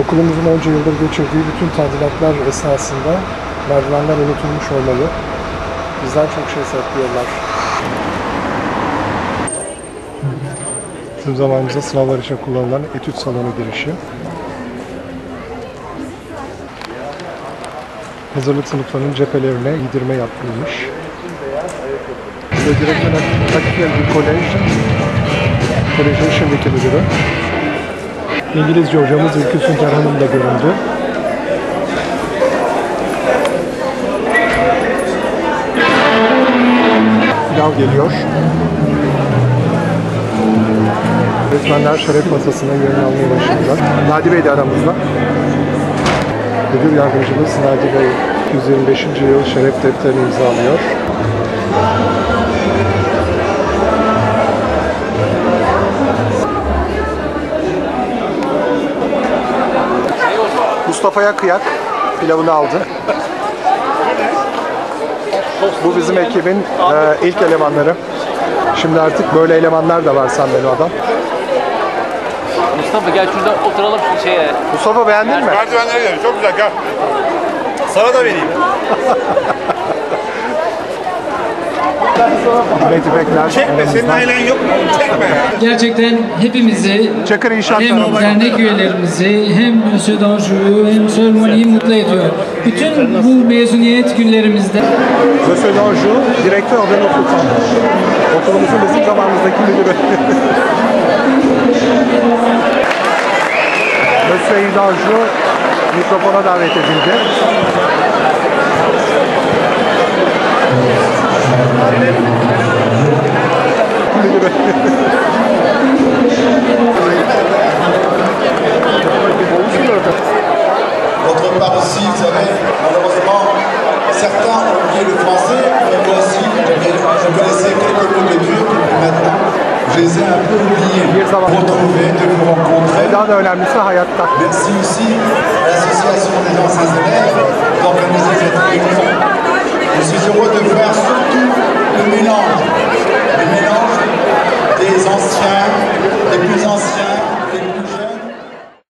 Okulumuzun onca yıldır geçirdiği bütün tadilatlar esnasında merdivenler unutulmuş olmalı. Bizden çok şey saklıyorlar. Tüm zamanımızda sınavlar için kullanılan etüt salonu girişi. Hazırlık sınıflarının cephelerine giydirme yapılmış. Ve direktmen Akifel bir kolej. Kolejin şimdiki müdürü. İngilizce hocamız Ülkü Sünter Hanım da göründü. Pilav geliyor. Öğretmenler şeref masasına yerini almaya başladılar. Nadi Bey de aramızda. Müdür yardımcımız Nadi Bey 225. yıl şeref defterini imzalıyor. Mustafa'ya kıyak pilavını aldı. Bu bizim ekibin e, ilk elemanları. Şimdi artık böyle elemanlar da var Sandeloa'dan. Mustafa gel şurada oturalım şu şeye. Mustafa beğendin mi? Merdivenlere gidelim. Çok güzel gel. Sana da vereyim. Hikmet İpekler. Çekme. Senin ailen yok mu? Çekme. Gerçekten hepimizi Çakır İnşaat hem dernek üyelerimizi hem Monsieur Danjou'yu hem Sölmoni'yi mutlu ediyor. Bütün bu mezuniyet günlerimizde Monsieur Danjou, direktör Aden Sultan. Okulumuzun bizim zamanımızdaki müdürü. Monsieur Danjou mikrofona davet edildi. Votre part aussi, vous savez, malheureusement, certains ont oublié le français, mais moi aussi, je connaissais quelques mots de turc, puis maintenant, je les ai un peu oubliés. Retrouver, de vous rencontrer. Merci aussi à l'association des anciens élèves d'organiser cette réunion